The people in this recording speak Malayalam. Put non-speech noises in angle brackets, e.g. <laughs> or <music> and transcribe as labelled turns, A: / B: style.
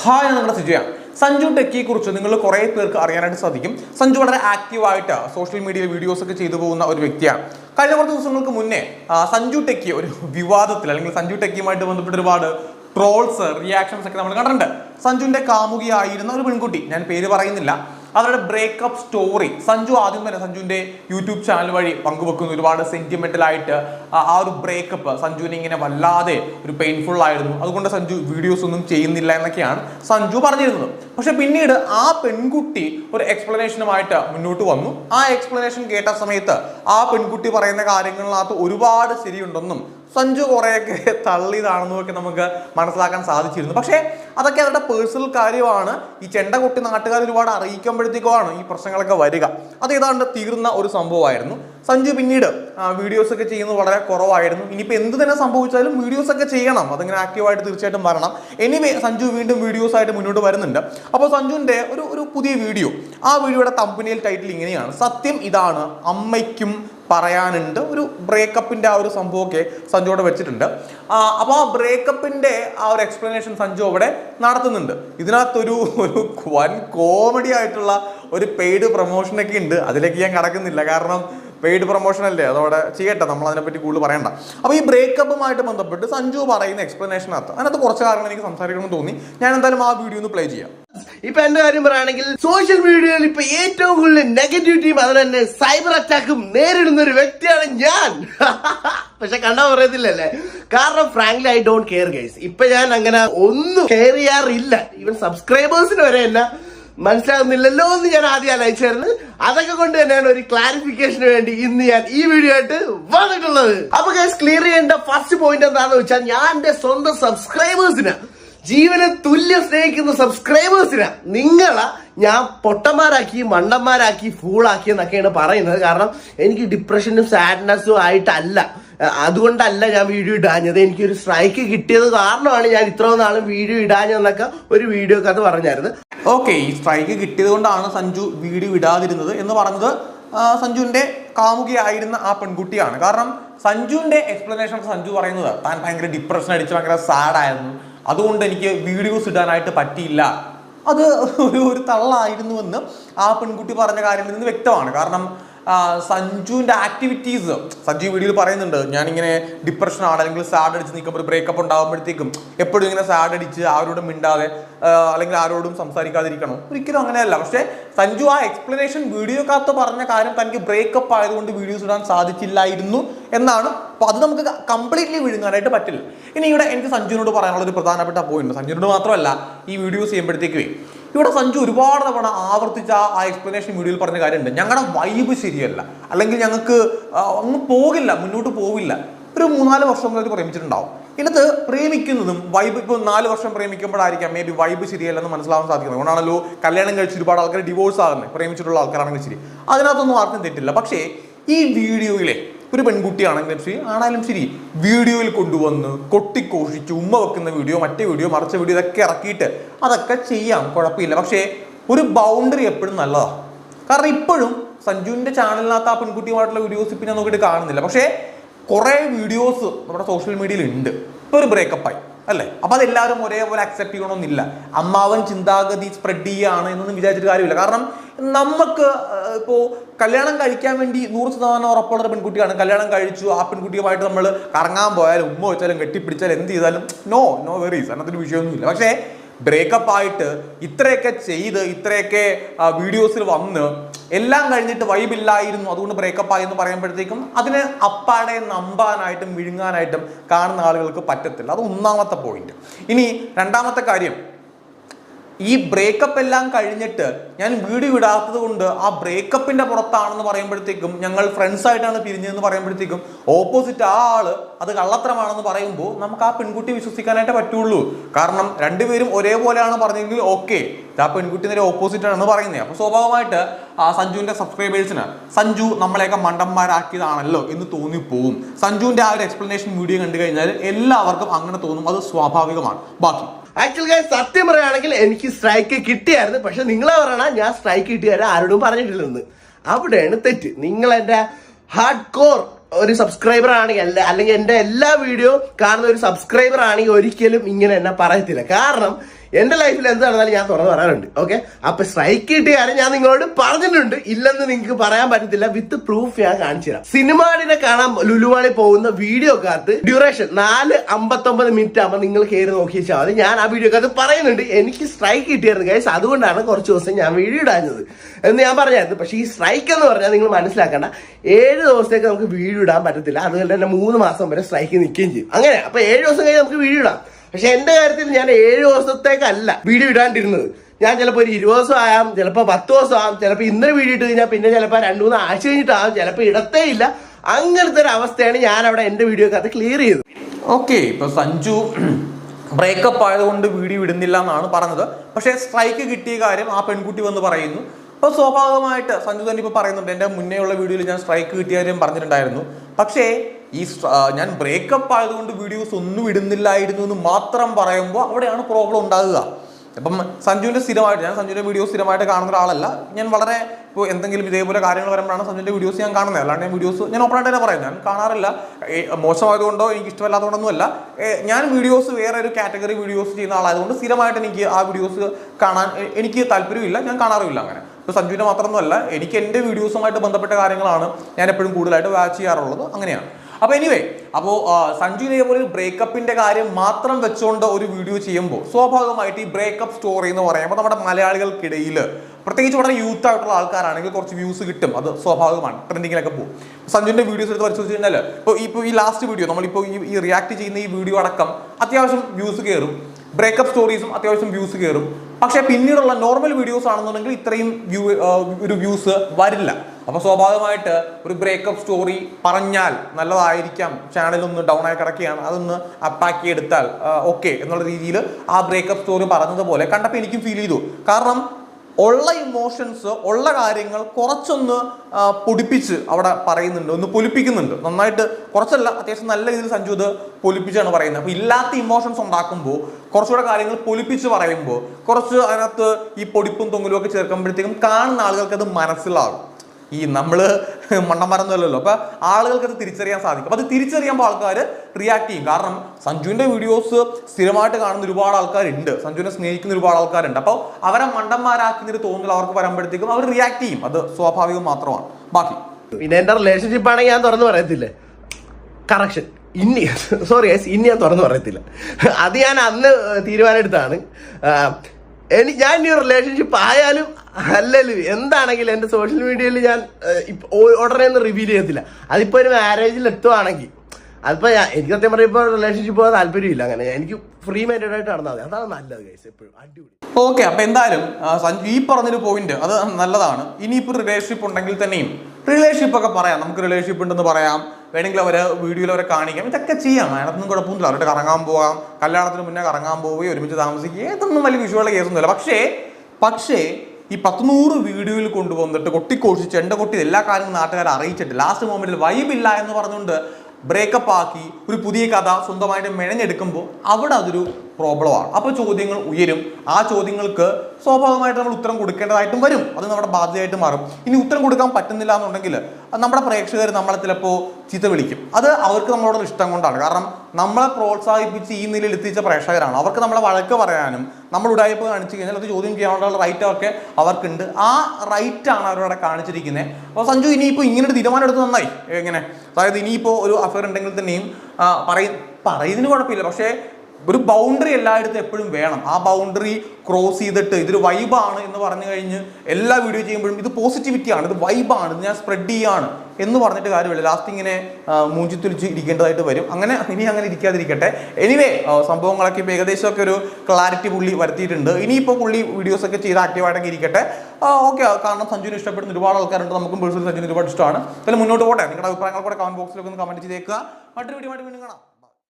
A: ഹായ് നിങ്ങളുടെ സിജയാണ് സഞ്ജു ടെക്കിയെ കുറിച്ച് നിങ്ങൾ കുറേ പേർക്ക് അറിയാനായിട്ട് സാധിക്കും. സഞ്ജു വളരെ ആക്റ്റീവായിട്ട് സോഷ്യൽ മീഡിയയിൽ വീഡിയോസ് ഒക്കെ ചെയ്തു പോകുന്ന ഒരു വ്യക്തിയാണ് കഴിഞ്ഞ കുറച്ച് ദിവസങ്ങൾക്ക് മുന്നേ സഞ്ജു ടെക്കി ഒരു വിവാദത്തിൽ അല്ലെങ്കിൽ സഞ്ജു ടെക്കിയുമായിട്ട് ബന്ധപ്പെട്ട് ഒരുപാട് ട്രോൾസ് റിയാക്ഷൻസ് ഒക്കെ നമ്മൾ കണ്ടിട്ടുണ്ട്. സഞ്ജുവിന്റെ കാമുകിയായിരുന്ന ഒരു പെൺകുട്ടി. ഞാൻ പേര് പറയുന്നില്ല. അവരുടെ ബ്രേക്കപ്പ് സ്റ്റോറി സഞ്ജു ആദ്യം തന്നെ സഞ്ജുവിന്റെ യൂട്യൂബ് ചാനൽ വഴി പങ്കുവെക്കുന്നു. ഒരുപാട് ആ ആ ഒരു ബ്രേക്കപ്പ് സഞ്ജുവിനെ ഇങ്ങനെ വല്ലാതെ ഒരു പെയിൻഫുൾ ആയിരുന്നു. അതുകൊണ്ട് സഞ്ജു വീഡിയോസ് ഒന്നും ചെയ്യുന്നില്ല എന്നൊക്കെയാണ് സഞ്ജു പറഞ്ഞിരുന്നത്. പക്ഷെ പിന്നീട് ആ പെൺകുട്ടി ഒരു എക്സ്പ്ലനേഷനുമായിട്ട് മുന്നോട്ട് വന്നു. ആ എക്സ്പ്ലനേഷൻ കേട്ട സമയത്ത് ആ പെൺകുട്ടി പറയുന്ന കാര്യങ്ങളിനകത്ത് ഒരുപാട് ശരിയുണ്ടെന്നും സഞ്ജു കുറേയൊക്കെ തള്ളിയതാണെന്ന് ഒക്കെ നമുക്ക് മനസ്സിലാക്കാൻ സാധിച്ചിരുന്നു. പക്ഷേ അതൊക്കെ അവരുടെ പേഴ്സണൽ കാര്യമാണ്. ഈ ചെണ്ട കൊട്ടി നാട്ടുകാർ ഒരുപാട് അറിയിക്കുമ്പോഴത്തേക്കുമാണ് ഈ പ്രശ്നങ്ങളൊക്കെ വരിക. അത് ഏതാണ്ട് തീർന്ന ഒരു സംഭവമായിരുന്നു. സഞ്ജു പിന്നീട് വീഡിയോസ് ഒക്കെ ചെയ്യുന്നത് വളരെ കുറവായിരുന്നു. ഇനിയിപ്പോൾ എന്ത് തന്നെ സംഭവിച്ചാലും വീഡിയോസ് ഒക്കെ ചെയ്യണം. അതിങ്ങനെ ആക്റ്റീവായിട്ട് തീർച്ചയായിട്ടും വരണം. എനിവേ സഞ്ജു വീണ്ടും വീഡിയോസ് ആയിട്ട് മുന്നോട്ട് വരുന്നുണ്ട്. അപ്പോൾ സഞ്ജുവിന്റെ ഒരു ഒരു പുതിയ വീഡിയോ ആ വീഡിയോയുടെ തമ്പനിയിൽ ടൈറ്റിൽ ഇങ്ങനെയാണ്. സത്യം ഇതാണ്. അമ്മയ്ക്കും പറയാനുണ്ട്. ഒരു ബ്രേക്കപ്പിന്റെ ആ ഒരു സംഭവമൊക്കെ സഞ്ജു അവിടെ വെച്ചിട്ടുണ്ട് അപ്പോൾ ആ ബ്രേക്കപ്പിന്റെ ആ ഒരു എക്സ്പ്ലനേഷൻ സഞ്ജു അവിടെ നടത്തുന്നുണ്ട്. ഇതിനകത്തൊരു ഒരു വൻ കോമഡി ആയിട്ടുള്ള ഒരു പെയ്ഡ് പ്രൊമോഷനൊക്കെ ഉണ്ട്. അതിലേക്ക് ഞാൻ കടക്കുന്നില്ല. കാരണം പെയ്ഡ് പ്രൊമോഷൻ അല്ലേ? അതോടെ ചെയ്യട്ടെ. നമ്മൾ അതിനെപ്പറ്റി കൂടുതൽ പറയണ്ട. അപ്പോൾ ഈ ബ്രേക്കപ്പുമായിട്ട് ബന്ധപ്പെട്ട് സഞ്ജു പറയുന്ന എക്സ്പ്ലനേഷനകത്ത് അതിനകത്ത് കുറച്ച് കാര്യങ്ങൾ എനിക്ക് സംസാരിക്കണമെന്ന് തോന്നി. ഞാൻ എന്തായാലും ആ വീഡിയോ ഒന്ന് പ്ലേ ചെയ്യാം.
B: ഇപ്പൊ എന്റെ കാര്യം പറയുകയാണെങ്കിൽ സോഷ്യൽ മീഡിയയിൽ ഇപ്പൊ ഏറ്റവും കൂടുതൽ നെഗറ്റിവിറ്റിയും അത് തന്നെ സൈബർ അറ്റാക്കും നേരിടുന്ന ഒരു വ്യക്തിയാണ് ഞാൻ. <laughs> പക്ഷെ കണ്ടാ പറയത്തില്ലല്ലേ? കാരണം frankly I don't care guys ഇപ്പൊ ഞാൻ അങ്ങനെ ഒന്നും കെയർ ചെയ്യാറില്ല. ഈവൻ സബ്സ്ക്രൈബേഴ്സിന് വരെ അല്ല മനസ്സിലാകുന്നില്ലല്ലോ എന്ന് ഞാൻ ആദ്യം ആലോചിച്ചായിരുന്നു അതൊക്കെ കൊണ്ട് തന്നെയാണ് ഒരു ക്ലാരിഫിക്കേഷന് വേണ്ടി ഇന്ന് ഞാൻ ഈ വീഡിയോ ആയിട്ട് വന്നിട്ടുള്ളത്. അപ്പൊ ക്ലിയർ ചെയ്യേണ്ട ഫസ്റ്റ് പോയിന്റ് എന്താണെന്ന് വെച്ചാൽ ഞാൻ എന്റെ സ്വന്തം സബ്സ്ക്രൈബേഴ്സിന് ജീവനെ തുല്യം സ്നേഹിക്കുന്ന സബ്സ്ക്രൈബേഴ്സിനാ നിങ്ങളെ ഞാൻ പൊട്ടന്മാരാക്കി മണ്ടന്മാരാക്കി ഫൂളാക്കി എന്നൊക്കെയാണ് പറയുന്നത്. കാരണം എനിക്ക് ഡിപ്രഷനും സാഡ്നെസ്സും ആയിട്ടല്ല. അതുകൊണ്ടല്ല ഞാൻ വീഡിയോ ഇടാഞ്ഞത്. എനിക്കൊരു സ്ട്രൈക്ക് കിട്ടിയത് കാരണമാണ് ഞാൻ ഇത്ര നാളും വീഡിയോ ഇടാഞ്ഞതെന്നൊക്കെ ഒരു വീഡിയോ അത് പറഞ്ഞായിരുന്നു.
A: ഓക്കെ ഈ സ്ട്രൈക്ക് കിട്ടിയത് കൊണ്ടാണ് സഞ്ജു വീഡിയോ ഇടാതിരുന്നത് എന്ന് പറഞ്ഞത് സഞ്ജുവിന്റെ കാമുകിയായിരുന്ന ആ പെൺകുട്ടിയാണ്. കാരണം സഞ്ജുവിന്റെ എക്സ്പ്ലനേഷൻ സഞ്ജു പറയുന്നത്. താൻ ഭയങ്കര ഡിപ്രഷൻ അടിച്ച് ഭയങ്കര സാഡ് ആയിരുന്നു. അതുകൊണ്ട് എനിക്ക് വീഡിയോസ് ഇടാനായിട്ട് പറ്റിയില്ല. അത് ഒരു ഒരു തള്ളായിരുന്നുവെന്ന് ആ പെൺകുട്ടി പറഞ്ഞ കാര്യത്തിൽ നിന്ന് വ്യക്തമാണ്. കാരണം സഞ്ജുവിന്റെ ആക്ടിവിറ്റീസ് സഞ്ജു വീഡിയോയിൽ പറയുന്നുണ്ട് ഞാനിങ്ങനെ ഡിപ്രഷൻ ആണ്. അല്ലെങ്കിൽ സാഡ് അടിച്ച് നിൽക്കുമ്പോൾ ഒരു ബ്രേക്കപ്പ് ഉണ്ടാകുമ്പോഴത്തേക്കും എപ്പോഴും ഇങ്ങനെ സാഡ് അടിച്ച് ആരോടും മിണ്ടാതെ അല്ലെങ്കിൽ ആരോടും സംസാരിക്കാതിരിക്കണം? ഒരിക്കലും അങ്ങനെയല്ല. പക്ഷേ സഞ്ജു ആ എക്സ്പ്ലനേഷൻ വീഡിയോക്കകത്ത് പറഞ്ഞ കാര്യം തനിക്ക് ബ്രേക്കപ്പ് ആയതുകൊണ്ട് വീഡിയോസ് ഇടാൻ സാധിച്ചില്ലായിരുന്നു എന്നാണ് അപ്പോൾ അത് നമുക്ക് കംപ്ലീറ്റ്ലി വിഴുങ്ങാനായിട്ട് പറ്റില്ല. ഇനി ഇവിടെ എനിക്ക് സഞ്ജുവിനോട് പറയാനുള്ള ഒരു പ്രധാനപ്പെട്ട പോയിന്റ് സഞ്ജുവിനോട് മാത്രമല്ല ഈ വീഡിയോസ് ചെയ്യുമ്പോഴത്തേക്കുവേ ഇവിടെ സഞ്ജു ഒരുപാട് തവണ ആവർത്തിച്ച ആ എക്സ്പ്ലനേഷൻ വീഡിയോയിൽ പറഞ്ഞ കാര്യമുണ്ട്. ഞങ്ങളുടെ വൈബ് ശരിയല്ല. അല്ലെങ്കിൽ ഞങ്ങൾക്ക് ഒന്നും പോകില്ല മുന്നോട്ട് പോവില്ല. ഒരു മൂന്നാൽ വർഷം മുതൽ പ്രേമിച്ചിട്ടുണ്ടാവും. ഇതിനകത്ത് പ്രേമിക്കുന്നതും വൈബ് ഇപ്പോൾ നാല് വർഷം പ്രേമിക്കുമ്പോഴായിരിക്കാം. മേ ബി വൈബ് ശരിയല്ലെന്ന് മനസ്സിലാവാൻ സാധിക്കുന്നത്. അതുകൊണ്ടാണല്ലോ കല്യാണം കഴിച്ച് ഒരുപാട് ആൾക്കാർ ഡിവോഴ്സ് ആകുന്നത്. പ്രേമിച്ചിട്ടുള്ള ആൾക്കാരാണെങ്കിൽ ശരി. അതിനകത്തൊന്നും ആർക്കും തെറ്റില്ല. പക്ഷേ ഈ വീഡിയോയിലെ ഒരു പെൺകുട്ടിയാണെങ്കിലും ശരി ആണായാലും ശരി വീഡിയോയിൽ കൊണ്ടുവന്ന് കൊട്ടിക്കോഷിച്ച് ഉമ്മ വെക്കുന്ന വീഡിയോ മറ്റേ വീഡിയോ മറിച്ച വീഡിയോ ഇതൊക്കെ ഇറക്കിയിട്ട് അതൊക്കെ ചെയ്യാം കുഴപ്പമില്ല. പക്ഷേ ഒരു ബൗണ്ടറി എപ്പോഴും നല്ലതാണ് കാരണം ഇപ്പോഴും സഞ്ജുവിന്റെ ചാനലിനകത്ത് ആ പെൺകുട്ടിയുമായിട്ടുള്ള വീഡിയോസ് ഇപ്പം ഞാൻ നോക്കിയിട്ട് കാണുന്നില്ല. പക്ഷേ കുറേ വീഡിയോസ് നമ്മുടെ സോഷ്യൽ മീഡിയയിൽ ഉണ്ട്. ഇപ്പോൾ ഒരു ബ്രേക്കപ്പായി അല്ലേ? അപ്പൊ അതെല്ലാവരും ഒരേപോലെ അക്സെപ്റ്റ് ചെയ്യണമെന്നില്ല. അമ്മാവൻ ചിന്താഗതി സ്പ്രെഡ് ചെയ്യുകയാണ് എന്നൊന്നും വിചാരിച്ചിട്ട് കാര്യമില്ല. കാരണം നമുക്ക് ഇപ്പോൾ ഇപ്പോ കല്യാണം കഴിക്കാൻ വേണ്ടി നൂറ് ശതമാനം ഉറപ്പുള്ള ഒരു പെൺകുട്ടിയാണ്. കല്യാണം കഴിച്ചു ആ പെൺകുട്ടിയുമായിട്ട് നമ്മൾ കറങ്ങാൻ പോയാലും ഉമ്മ വെച്ചാലും കെട്ടിപ്പിടിച്ചാലും എന്ത് ചെയ്താലും നോ നോ വെറീസ് അങ്ങനത്തെ ഒരു വിഷയമൊന്നുമില്ല. പക്ഷേ ബ്രേക്കപ്പ് ആയിട്ട് ഇത്രയൊക്കെ ചെയ്ത് ഇത്രയൊക്കെ വീഡിയോസിൽ വന്ന് എല്ലാം കഴിഞ്ഞിട്ട് വൈബില്ലായിരുന്നു അതുകൊണ്ട് ബ്രേക്കപ്പ് ആയി എന്ന് പറയുമ്പോഴത്തേക്കും അതിന് അപ്പാടെ നമ്പാനായിട്ടും വിഴുങ്ങാനായിട്ടും കാണുന്ന ആളുകൾക്ക് പറ്റത്തില്ല. അത് ഒന്നാമത്തെ പോയിന്റ് ഇനി രണ്ടാമത്തെ കാര്യം. ഈ ബ്രേക്കപ്പ് എല്ലാം കഴിഞ്ഞിട്ട് ഞാൻ വീഡിയോ ഇടാത്തത് കൊണ്ട് ആ ബ്രേക്കപ്പിന്റെ പുറത്താണെന്ന് പറയുമ്പോഴത്തേക്കും ഞങ്ങൾ ഫ്രണ്ട്സ് ആയിട്ടാണ് പിരിഞ്ഞതെന്ന് പറയുമ്പോഴത്തേക്കും ഓപ്പോസിറ്റ് ആ ആൾ അത് കള്ളത്തരമാണെന്ന് പറയുമ്പോൾ നമുക്ക് ആ പെൺകുട്ടി വിശ്വസിക്കാനായിട്ട് പറ്റുള്ളൂ. കാരണം രണ്ടുപേരും ഒരേപോലെയാണ് പറഞ്ഞെങ്കിൽ ഓക്കെ ആ പെൺകുട്ടി നേരെ ഓപ്പോസിറ്റ് ആണെന്ന് പറയുന്നത് അപ്പൊ സ്വാഭാവികമായിട്ട് ആ സഞ്ജുവിന്റെ സബ്സ്ക്രൈബേഴ്സിന് സഞ്ജു നമ്മളെയൊക്കെ മണ്ടന്മാരാക്കിയതാണല്ലോ എന്ന് തോന്നിപ്പോവും. സഞ്ജുവിന്റെ ആ ഒരു എക്സ്പ്ലനേഷൻ വീഡിയോ കണ്ടു കഴിഞ്ഞാൽ എല്ലാവർക്കും അങ്ങനെ തോന്നും. അത് സ്വാഭാവികമാണ്. ബാക്കി
B: ആക്ച്വലി ഗൈസ് സത്യം പറയുകയാണെങ്കിൽ എനിക്ക് സ്ട്രൈക്ക് കിട്ടിയായിരുന്നു. പക്ഷെ നിങ്ങളെ പറയണ ഞാൻ സ്ട്രൈക്ക് കിട്ടിയാലും ആരോടും പറഞ്ഞിട്ടില്ലെന്ന്. അവിടെയാണ് തെറ്റ്. നിങ്ങൾ എന്റെ ഹാർഡ് കോർ ഒരു സബ്സ്ക്രൈബർ ആണെങ്കിൽ അല്ല അല്ലെങ്കിൽ എന്റെ എല്ലാ വീഡിയോ കാണുന്ന ഒരു സബ്സ്ക്രൈബർ ആണെങ്കിൽ ഒരിക്കലും ഇങ്ങനെ എന്നെ പറയത്തില്ല. കാരണം എന്റെ ലൈഫിൽ എന്ത് നടന്നാലും ഞാൻ തുറന്ന് പറയാറുണ്ട് ഓക്കെ അപ്പൊ സ്ട്രൈക്ക് കിട്ടിയ കാര്യം ഞാൻ നിങ്ങളോട് പറഞ്ഞിട്ടുണ്ട്. ഇല്ലെന്ന് നിങ്ങൾക്ക് പറയാൻ പറ്റത്തില്ല. വിത്ത് പ്രൂഫ് ഞാൻ കാണിച്ചു തരാം. സിനിമാടിനെ കാണാൻ ലുലുവാളി പോകുന്ന വീഡിയോ കാർത്ത് ഡ്യൂറേഷൻ നാല് അമ്പത്തൊമ്പത് മിനിറ്റ് ആകുമ്പോൾ നിങ്ങൾ കയറി നോക്കി വെച്ചാൽ മതി ഞാൻ ആ വീഡിയോ കാർത്ത് പറയുന്നുണ്ട്. എനിക്ക് സ്ട്രൈക്ക് കിട്ടിയായിരുന്നു ഗൈസ് അതുകൊണ്ടാണ് കുറച്ച് ദിവസം ഞാൻ വീഡിയോ ഇടാഞ്ഞത്. എന്ന് ഞാൻ പറഞ്ഞായിരുന്നു. പക്ഷേ ഈ സ്ട്രൈക്ക് എന്ന് പറഞ്ഞാൽ നിങ്ങൾ മനസ്സിലാക്കേണ്ട ഏഴ് ദിവസത്തേക്ക് നമുക്ക് വീഡിയോ ഇടാൻ പറ്റത്തില്ല. അതുപോലെ തന്നെ മൂന്ന് മാസം വരെ സ്ട്രൈക്ക് നിൽക്കുകയും ചെയ്യും. അങ്ങനെ അപ്പൊ ഏഴ് ദിവസം കഴിഞ്ഞ് നമുക്ക് വീഡിയോ ഇടാം. പക്ഷെ എന്റെ കാര്യത്തിൽ ഞാൻ ഏഴ് ദിവസത്തേക്കല്ല വീഡിയോ ഇടാണ്ടിരുന്നത് ഞാൻ ചിലപ്പോൾ ഒരു ഇരുപത് ദിവസം ആയാം ചിലപ്പോൾ പത്ത് ദിവസം ആകും ചിലപ്പോൾ ഇന്നലെ വീഡിയോ ഇട്ട് കഴിഞ്ഞാൽ പിന്നെ ചിലപ്പോൾ രണ്ട് മൂന്ന് ആഴ്ച കഴിഞ്ഞിട്ടാകും ചിലപ്പോൾ ഇടത്തേ ഇല്ല. അങ്ങനത്തെ ഒരു അവസ്ഥയാണ് ഞാൻ അവിടെ എന്റെ വീഡിയോക്കകത്ത് ക്ലിയർ ചെയ്തത്.
A: ഓക്കെ ഇപ്പൊ സഞ്ജു ബ്രേക്കപ്പ് ആയതുകൊണ്ട് വീഡിയോ ഇടുന്നില്ല എന്നാണ് പറഞ്ഞത്. പക്ഷേ സ്ട്രൈക്ക് കിട്ടിയ കാര്യം ആ പെൺകുട്ടി വന്ന് പറയുന്നു. അപ്പോൾ സ്വാഭാവികമായിട്ട് സഞ്ജു തന്നെ ഇപ്പോൾ പറയുന്നുണ്ട് എന്റെ മുന്നേ ഉള്ള വീഡിയോയിൽ ഞാൻ സ്ട്രൈക്ക് കിട്ടിയ കാര്യം പറഞ്ഞിട്ടുണ്ടായിരുന്നു. പക്ഷേ ഈ ഞാൻ ബ്രേക്കപ്പ് ആയതുകൊണ്ട് വീഡിയോസ് ഒന്നും ഇടുന്നില്ലായിരുന്നു എന്ന് മാത്രം പറയുമ്പോൾ അവിടെയാണ് പ്രോബ്ലം ഉണ്ടാകുക. അപ്പം സഞ്ജുവിന്റെ സ്ഥിരമായിട്ട് ഞാൻ സഞ്ജുവിന്റെ വീഡിയോ സ്ഥിരമായിട്ട് കാണുന്ന ഒരാളല്ല. ഞാൻ വളരെ ഇപ്പോൾ എന്തെങ്കിലും ഇതേപോലെ കാര്യങ്ങൾ വരുമ്പോഴാണ് സഞ്ജുവിന്റെ വീഡിയോസ് ഞാൻ കാണുന്നത്. അല്ലാണ്ട് ഞാൻ വീഡിയോസ് ഞാൻ ഓപ്പണായിട്ട് തന്നെ പറയാം ഞാൻ കാണാറില്ല. മോശമായതുകൊണ്ടോ എനിക്ക് ഇഷ്ടമല്ലാത്തതുകൊണ്ടൊന്നുമല്ല ഞാൻ വീഡിയോസ് വേറെ ഒരു കാറ്റഗറി വീഡിയോസ് ചെയ്യുന്ന ആളായതുകൊണ്ട് സ്ഥിരമായിട്ട് എനിക്ക് ആ വീഡിയോസ് കാണാൻ എനിക്ക് താല്പര്യമില്ല. ഞാൻ കാണാറുമില്ല അങ്ങനെ. ഇപ്പോൾ സഞ്ജുവിന്റെ മാത്രമൊന്നുമല്ല എനിക്ക് എന്റെ വീഡിയോസുമായിട്ട് ബന്ധപ്പെട്ട കാര്യങ്ങളാണ് ഞാൻ എപ്പോഴും കൂടുതലായിട്ട് വാച്ച് ചെയ്യാറുള്ളത്. അങ്ങനെയാണ്. അപ്പൊ എനിവേ അപ്പോ സഞ്ജു ഇതേപോലെ ഒരു ബ്രേക്കപ്പിന്റെ കാര്യം മാത്രം വെച്ചുകൊണ്ട് ഒരു വീഡിയോ ചെയ്യുമ്പോൾ സ്വാഭാവികമായിട്ട് ഈ ബ്രേക്കപ്പ് സ്റ്റോറി എന്ന് പറയുമ്പോൾ നമ്മുടെ മലയാളികൾക്കിടയിൽ പ്രത്യേകിച്ച് വളരെ യൂത്ത് ആയിട്ടുള്ള ആൾക്കാരാണെങ്കിൽ കുറച്ച് വ്യൂസ് കിട്ടും. അത് സ്വാഭാവികമാണ്. ട്രെൻഡിങ്ങിലൊക്കെ പോകും. സഞ്ജുവിന്റെ വീഡിയോസ് എടുത്ത് വരച്ചു കഴിഞ്ഞാൽ ഇപ്പോൾ ഇപ്പോൾ ഈ ലാസ്റ്റ് വീഡിയോ നമ്മളിപ്പോൾ ഈ ഈ റിയാക്ട് ചെയ്യുന്ന ഈ വീഡിയോ അടക്കം അത്യാവശ്യം വ്യൂസ് കയറും ബ്രേക്കപ്പ് സ്റ്റോറീസും അത്യാവശ്യം വ്യൂസ് കയറും പക്ഷേ പിന്നീടുള്ള നോർമൽ വീഡിയോസ് ആണെന്നുണ്ടെങ്കിൽ ഇത്രയും വ്യൂ ഒരു വ്യൂസ് വരില്ല. അപ്പോൾ സ്വാഭാവികമായിട്ട് ഒരു ബ്രേക്കപ്പ് സ്റ്റോറി പറഞ്ഞാൽ നല്ലതായിരിക്കാം. ചാനലൊന്ന് ഡൗൺ ആയി കിടക്കുകയാണ്. അതൊന്ന് അപ്പാക്കി എടുത്താൽ ഓക്കെ എന്നുള്ള രീതിയിൽ ആ ബ്രേക്കപ്പ് സ്റ്റോറി പറഞ്ഞതുപോലെ കണ്ടപ്പോൾ എനിക്കും ഫീൽ ചെയ്തു. കാരണം ഉള്ള ഇമോഷൻസ് ഉള്ള കാര്യങ്ങൾ കുറച്ചൊന്ന് പൊടിപ്പിച്ച് അവിടെ പറയുന്നുണ്ട്. ഒന്ന് പൊലിപ്പിക്കുന്നുണ്ട്. നന്നായിട്ട് കുറച്ചല്ല അത്യാവശ്യം നല്ല രീതിയിൽ സഞ്ജു ഇത് പൊലിപ്പിച്ചാണ് പറയുന്നത്. അപ്പോൾ ഇല്ലാത്ത ഇമോഷൻസ് ഉണ്ടാക്കുമ്പോൾ കുറച്ചുകൂടെ കാര്യങ്ങൾ പൊലിപ്പിച്ച് പറയുമ്പോൾ കുറച്ച് അതിനകത്ത് ഈ പൊടിപ്പും തൊങ്ങലും ഒക്കെ ചേർക്കുമ്പോഴത്തേക്കും കാണുന്ന ആളുകൾക്ക് അത് മനസ്സിലാകും. ഈ നമ്മൾ മണ്ണന്മാരൊന്നുമല്ലല്ലോ. അപ്പൊ ആളുകൾക്ക് അത് തിരിച്ചറിയാൻ സാധിക്കും. അപ്പൊ അത് തിരിച്ചറിയുമ്പോൾ ആൾക്കാർ റിയാക്ട് ചെയ്യും. കാരണം സഞ്ജുവിന്റെ വീഡിയോസ് സ്ഥിരമായിട്ട് കാണുന്ന ഒരുപാട് ആൾക്കാരുണ്ട്. സഞ്ജുവിനെ സ്നേഹിക്കുന്ന ഒരുപാട് ആൾക്കാരുണ്ട്. അപ്പോൾ അവരെ മണ്ടന്മാരാക്കുന്ന ഒരു തോന്നൽ അവർക്ക് വരുമ്പോഴത്തേക്കും അവർ റിയാക്ട് ചെയ്യും. അത് സ്വാഭാവികം മാത്രമാണ്. ബാക്കി.
B: പിന്നെ എന്റെ റിലേഷൻഷിപ്പ് ആണെങ്കിൽ ഞാൻ തുറന്നു പറയത്തില്ലേ. കറക്ഷൻ ഇനി സോറി ഇനി ഞാൻ തുറന്നു പറയത്തില്ല. അത് ഞാൻ അന്ന് തീരുമാനം എടുത്താണ് എനിക്ക് ഞാൻ ഇനി റിലേഷൻഷിപ്പ് ആയാലും അല്ലല്ലോ എന്താണെങ്കിലും എന്റെ സോഷ്യൽ മീഡിയയിൽ ഞാൻ ഉടനെ ഒന്നും റിവീൽ ചെയ്യത്തില്ല. അതിപ്പോൾ ഒരു മാരേജിൽ എത്തുവാണെങ്കിൽ അതിപ്പോൾ എനിക്ക് സത്യം പറയുമ്പോൾ റിലേഷൻഷിപ്പ് പോകാൻ താല്പര്യമില്ല അങ്ങനെ. എനിക്ക് ഫ്രീ മൈൻഡഡ് ആയിട്ട് നടന്നാൽ മതി. അതാണ് നല്ലത് എപ്പോഴും. അടിപൊളി.
A: ഓക്കെ അപ്പൊ എന്തായാലും ഈ പറഞ്ഞൊരു പോയിന്റ് അത് നല്ലതാണ്. ഇനിയിപ്പോൾ റിലേഷൻഷിപ്പ് ഉണ്ടെങ്കിൽ തന്നെയും റിലേഷൻഷിപ്പ് ഒക്കെ പറയാം. നമുക്ക് റിലേഷൻഷിപ്പ് ഉണ്ടെന്ന് പറയാം. വേണമെങ്കിൽ അവരെ വീഡിയോയിൽ അവരെ കാണിക്കാം. ഇതൊക്കെ ചെയ്യാം. അതിനകത്തൊന്നും കുഴപ്പമൊന്നുമില്ല. അവരുടെ കറങ്ങാൻ പോകാം കല്യാണത്തിന് മുന്നേ കറങ്ങാൻ പോവുകയും ഒരുമിച്ച് താമസിക്കുകയും. ഏതൊന്നും വലിയ വിഷയമുള്ള കേസൊന്നുമില്ല പക്ഷേ പക്ഷേ ഈ പത്തുനൂറ് വീഡിയോയിൽ കൊണ്ടുവന്നിട്ട് കൊട്ടിക്കോഷിച്ച് എന്റെ കൊട്ടി എല്ലാ കാര്യങ്ങളും നാട്ടുകാരെ അറിയിച്ചിട്ട് ലാസ്റ്റ് മൊമെന്റിൽ വൈബില്ല എന്ന് പറഞ്ഞുകൊണ്ട് ബ്രേക്കപ്പ് ആക്കി ഒരു പുതിയ കഥ സ്വന്തമായിട്ട് മെനഞ്ഞെടുക്കുമ്പോൾ അവിടെ അതൊരു പ്രോബ്ലമാണ്. അപ്പോൾ ചോദ്യങ്ങൾ ഉയരും. ആ ചോദ്യങ്ങൾക്ക് സ്വാഭാവികമായിട്ട് നമ്മൾ ഉത്തരം കൊടുക്കേണ്ടതായിട്ടും വരും. അത് നമ്മുടെ ബാധ്യതയായിട്ട് മാറും. ഇനി ഉത്തരം കൊടുക്കാൻ പറ്റുന്നില്ല എന്നുണ്ടെങ്കിൽ നമ്മുടെ പ്രേക്ഷകർ നമ്മളെ ചിലപ്പോൾ ചീത്ത വിളിക്കും. അത് അവർക്ക് നമ്മളോട് ഇഷ്ടം കൊണ്ടാണ്. കാരണം നമ്മളെ പ്രോത്സാഹിപ്പിച്ച് ഈ നിലയിൽ എത്തിച്ച പ്രേക്ഷകരാണ്. അവർക്ക് നമ്മളെ വഴക്ക് പറയാനും നമ്മൾ ഉടായ്പ കാണിച്ചു കഴിഞ്ഞാൽ അത് ചോദ്യം ചെയ്യാനുള്ള റൈറ്റ് ഒക്കെ അവർക്കുണ്ട്. ആ റൈറ്റാണ് അവരവിടെ കാണിച്ചിരിക്കുന്നത് അപ്പോൾ സഞ്ജു ഇനിയിപ്പോൾ ഇങ്ങനെ ഒരു തീരുമാനം എടുത്ത് നന്നായി. എങ്ങനെ? അതായത് ഇനിയിപ്പോൾ ഒരു അഫയർ ഉണ്ടെങ്കിൽ തന്നെയും പറയ പറയുന്നതിന് കുഴപ്പമില്ല. പക്ഷേ ഒരു ബൗണ്ടറി എല്ലായിടത്തും എപ്പോഴും വേണം. ആ ബൗണ്ടറി ക്രോസ് ചെയ്തിട്ട് ഇതൊരു വൈബാണ് എന്ന് പറഞ്ഞു കഴിഞ്ഞ് എല്ലാ വീഡിയോ ചെയ്യുമ്പോഴും ഇത് പോസിറ്റിവിറ്റിയാണ് ഇത് വൈബാണ് ഇത് ഞാൻ സ്പ്രെഡ് ചെയ്യാണ് എന്ന് പറഞ്ഞിട്ട് കാര്യമില്ല. ലാസ്റ്റ് ഇങ്ങനെ മൂഞ്ചി തുലിച്ച് ഇരിക്കേണ്ടതായിട്ട് വരും. അങ്ങനെ ഇനി അങ്ങനെ ഇരിക്കാതിരിക്കട്ടെ. എനിവേ സംഭവങ്ങളൊക്കെ ഇപ്പോൾ ഏകദേശമൊക്കെ ഒരു ക്ലാരിറ്റി പുള്ളി വരുത്തിയിട്ടുണ്ട്. ഇനിയിപ്പോൾ പുള്ളി വീഡിയോസൊക്കെ ചെയ്ത് ആക്റ്റീവായിട്ടൊക്കെ ഇരിക്കട്ടെ. ഓക്കെ കാരണം സഞ്ജുവിന് ഇഷ്ടപ്പെടുന്ന ഒരുപാട് ആൾക്കാരുണ്ട്. നമുക്കും പേഴ്സണൽ സഞ്ജുവിന് ഒരുപാട് ഇഷ്ടമാണ്. അതിൽ മുന്നോട്ട് പോട്ടെ. നിങ്ങളുടെ അഭിപ്രായങ്ങൾ കൂടെ കമന്റ് ബോക്സിലൊക്കെ ഒന്ന് കമന്റ് ചെയ്തേക്കുക. മറ്റൊരു വീഡിയോ വീണ്ടും കാണാം.